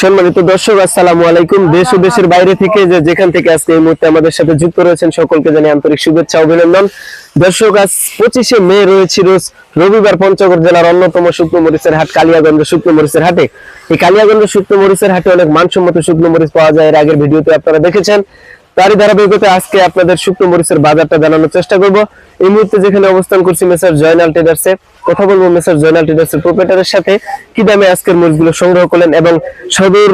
সম্মানিত দর্শক, আসসালামু আলাইকুম। দেশ ও দেশের বাইরে থেকে যে যেখান থেকে আজকে এই মুহূর্তে আমাদের সাথে যুক্ত রয়েছেন, সকলকে জানিয়ে আন্তরিক শুভেচ্ছা অভিনন্দন। দর্শক, আজ পঁচিশে মে রয়েছে রোজ রবিবার পঞ্চগড় জেলার অন্যতম শুকনো মরিচের হাট, কালিয়াগঞ্জ শুকনো মরিচের হাটে। এই কালিয়াগঞ্জ শুকনো মরিচের হাটে অনেক মানসম্মত শুকনো মরিচ পাওয়া যায়, এর আগের ভিডিওতে আপনারা দেখেছেন। তারই ধারাবাহিকতা আজকে আপনাদের শুকনো মরিচের বাজারটা জানানোর চেষ্টা করব। এই মুহূর্তে যেখানে অবস্থান করছি মেসার জয়নাল ট্রেডার্সে। কথা বলব মেসার জয়নাল ট্রেডার্সের প্রোপ্রাইটারের সাথে। কি দামে আজকের মরিচগুলো সংগ্রহ করলেন এবং সদর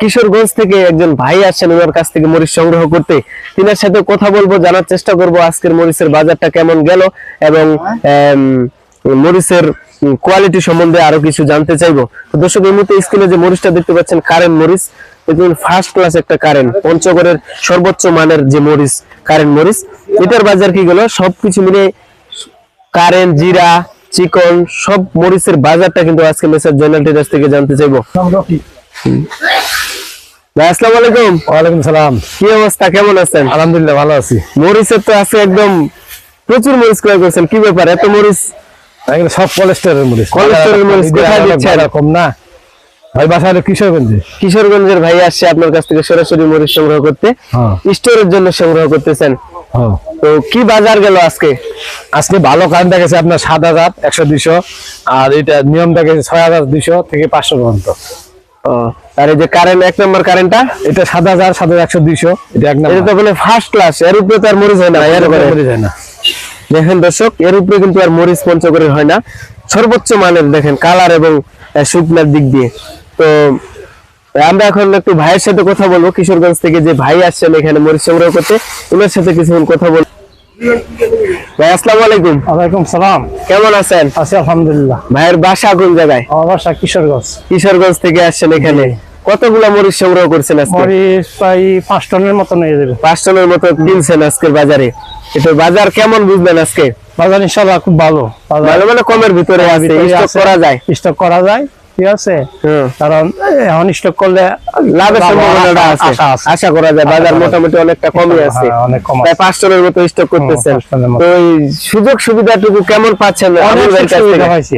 কিশোরগঞ্জ থেকে একজন ভাই আসছেন ওনার কাছ থেকে মরিচ সংগ্রহ করতে। তিনার সাথে কথা বলব, জানার চেষ্টা করব আজকের মরিচের বাজারটা কেমন গেল এবং মরিচের কোয়ালিটি সম্বন্ধে আরও কিছু জানতে চাইব। দর্শক, এই মুহূর্তে স্ক্রিনে যে মরিচটা দেখতে পাচ্ছেন কারেন্ট মরিচ। দেখুন ফার্স্ট ক্লাস একটা কারেন্ট পঞ্চগড়ের সর্বোচ্চ মানের যে মরিচ কারেন্ট মরিচ। এটার বাজার কি গেল? সবকিছু মিলে কারেন্ট জিরা চিকন সব মরিচের বাজারটা কিন্তু আজকে মেসার জয়নাল ট্রেডার্স থেকে জানতে চাইব। আসসালামু আলাইকুম। ওয়ালাইকুম সালাম। কি অবস্থা? কেমন আছেন? আলহামদুলিল্লাহ ভালো আছি। মরিচের তো আছে একদম প্রচুর মরিচ ক্রয় করছেন। কি ব্যাপার? এত মরিচ? সব কোলেস্টেরল মরিচ। কোলেস্টেরল মরিচ কোথায় দিচ্ছেন? কম না। ভাই বাসা হলো কিশোরগঞ্জে। কিশোরগঞ্জের ভাই আসছে আপনার কাছ থেকে সরাসরি মরিচ সংগ্রহ করতে। হ্যাঁ। স্টোরের জন্য সংগ্রহ করতেছেন। হ্যাঁ। তো কি বাজার গেল আজকে? আজকে ভালো কারেন্ট দেখেছে আপনার সাত হাজার একশো দুইশো আর এটা নিয়ম দেখেছে ছয় হাজার দুইশো থেকে পাঁচশো পর্যন্ত। আর এই যে কারেন্ট এক নম্বর কারেন্টটা এটা সাত হাজার সাত হাজার একশো দুইশো এটা এক এটা নম্বর তো বলে ফার্স্ট ক্লাস এর উপরে তো আর মরিচ হয় না এর উপরে মরে যায় না। দেখেন দর্শক এর উপরে কিন্তু আর মরিচ পঞ্চগড়ের হয় না। সর্বোচ্চ মানের দেখেন কালার এবং শুকনার দিক দিয়ে। তো আমরা এখন একটু ভাইয়ের সাথে কথা বলব কিশোরগঞ্জ থেকে যে ভাই আসছেন এখানে মরিচ সংগ্রহ করতে ওনার সাথে কিছুক্ষণ কথা বলব। ভাই আসসালামু আলাইকুম। ওয়ালাইকুম সালাম। কেমন আছেন? আছি আলহামদুলিল্লাহ। ভাইয়ের বাসা কোন জায়গায়? আমার বাসা কিশোরগঞ্জ। কিশোরগঞ্জ থেকে আসছেন এখানে। কতগুলা মরিচ সংগ্রহ করছেন আজকে? মরিচ প্রায় পাঁচ টনের মতো নিয়ে যাবে। পাঁচ টনের মতো কিনছেন আজকের বাজারে। এটা বাজার কেমন বুঝলেন আজকে? বাজার ইনশাল্লাহ খুব ভালো। ভালো মানে কমের ভিতরে আছে স্টক করা যায়। স্টক করা যায়। ঠিক আছে? কারণ এখন স্টক করলে লাভের সম্ভাবনাটা আছে। আশা করা যায় বাজার মোটামুটি অনেকটা কমই আছে। প্রায় আছে। পাঁচ টনের মতো স্টক করতেছেন। তো এই সুযোগ সুবিধাটুকু কেমন পাচ্ছেন অনেক আবুল ভাইয়ের সুখ সুবিধা পাইছি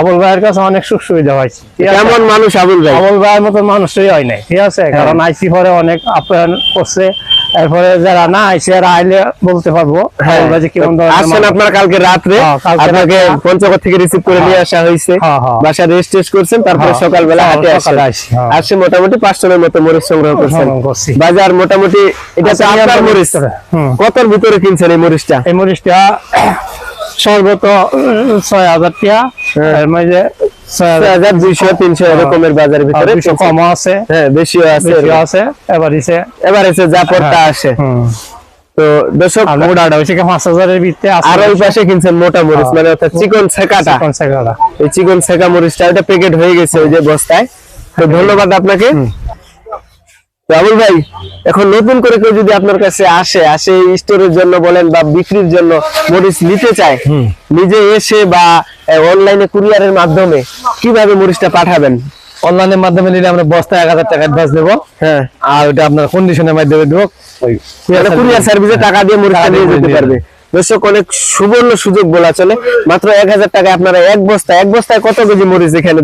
আবুল ভাইয়ের কাছে অনেক সুখ সুবিধা পাইছি? কেমন মানুষ আবুল ভাই? আবুল ভাইয়ের মতো মানুষই হয় নাই ঠিক আছে? হ্যাঁ। কারণ আইসি পরে অনেক আপ্যায়ন করছে। এরপরে যারা না আইসি এরা আইলে বলতে পারব হ্যাঁ। আসছেন আপনার কালকে রাত্রে। হ্যাঁ, আপনাকে পঞ্চগড় থেকে রিসিভ করে নিয়ে আসা হয়েছে। হ্যাঁ, হ্যাঁ। বাসা রেস্ট টেস্ট করছেন তারপরে হ্যাঁ, সকালবেলা সকাল- হাটে আসেন আসি, হ্যাঁ। মোটামুটি পাঁচ টনের মতো মরিচ সংগ্রহ করছেন। বাজার মোটামুটি এটা তো আচ্ছা, আপনার মরিচ। কতর ভিতরে কিনছেন এই মরিচটা? এই মরিচটা সর্বত ছয় হাজার টিয়া। হ্যাঁ। এর বাজারের ভিতরে কম আছে হ্যাঁ বেশিও আছে আছে এবার দিছে এবার এসে যা পড়তা হ্যাঁ। আসে তো দর্শক মোটাটা পাঁচ হাজারের ভিতরে আছে। আর ওই পাশে কিনছেন মোটা মরিচ হ্যাঁ। মানে অর্থাৎ চিকন ছেকাটা? এই চিকন ছেকা মরিচটা ওটা প্যাকেট হয়ে গেছে ওই যে বস্তায়। তো ধন্যবাদ আপনাকে। আবুল ভাই এখন নতুন করে কেউ যদি আপনার কাছে আসে আসে স্টোরের জন্য বলেন বা বিক্রির জন্য মরিচ নিতে চায় নিজে এসে বা অনলাইনে কুরিয়ারের মাধ্যমে কীভাবে মরিচটা পাঠাবেন? অনলাইনের মাধ্যমে নিলে আমরা বস্তা এক হাজার টাকা অ্যাডভান্স দেবো। হ্যাঁ। আর ওটা আপনার কন্ডিশনের মাধ্যমে দেবো। কুরিয়ার সার্ভিসে টাকা দিয়ে মরিচটা নিয়ে যেতে পারবে। দর্শক অনেক সুবর্ণ সুযোগ বলা চলে। মাত্র এক হাজার টাকায় আপনারা এক বস্তা এক বস্তায় কত কেজি মরিচ এখানে?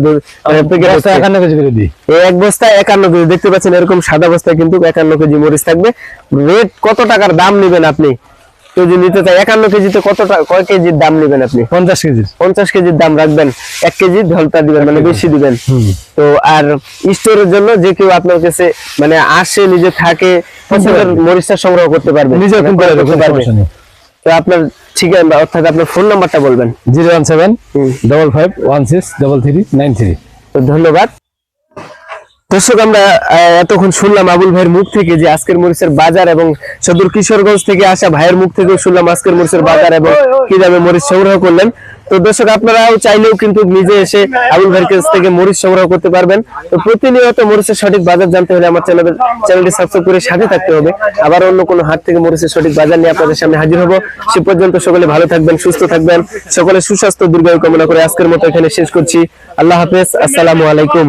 একান্ন কেজি করে দিই। এক বস্তায় একান্ন কেজি। দেখতে পাচ্ছেন এরকম সাদা বস্তায় কিন্তু একান্ন কেজি মরিচ থাকবে। রেট কত টাকার দাম নেবেন আপনি? কেউ নিতে চায় একান্ন কেজিতে কত কয় কেজির দাম নেবেন আপনি? পঞ্চাশ কেজি। পঞ্চাশ কেজির দাম রাখবেন। এক কেজি ঢলতা দিবেন মানে বেশি দিবেন। তো আর স্টোরের জন্য যে কেউ আপনার কাছে মানে আসে নিজে থাকে পছন্দের মরিচটা সংগ্রহ করতে পারবে। নিজে মানে করতে পারবে। তো আপনার ঠিকানা অর্থাৎ আপনার ফোন নাম্বারটা বলবেন। Zero one seven double five one six double three nine three তো ধন্যবাদ। দর্শক আমরা আহ, এতক্ষণ শুনলাম আবুল ভাইয়ের মুখ থেকে যে আজকের মরিচের বাজার এবং সদর কিশোরগঞ্জ থেকে আসা ভাইয়ের মুখ থেকেও শুনলাম আজকের মরিচের বাজার এবং কীভাবে মরিচ সংগ্রহ করলেন। তো দর্শক, আপনারাও চাইলেও কিন্তু নিজে এসে আবুল ভাইয়ের কাছ থেকে মরিচ সংগ্রহ করতে পারবেন। তো প্রতিনিয়ত মরিচের সঠিক বাজার জানতে হলে আমার চ্যানেল চ্যানেলটি সাবস্ক্রাইব করে সাথে থাকতে হবে। আবার অন্য কোনো হাট থেকে মরিচের সঠিক বাজার নিয়ে আপনাদের সামনে হাজির হব। সে পর্যন্ত সকলে ভালো থাকবেন, সুস্থ থাকবেন। সকলে সুস্বাস্থ্য, দীর্ঘায়ু কামনা করে আজকের মতো এখানে শেষ করছি। আল্লাহ হাফেজ, আসসালামু আলাইকুম।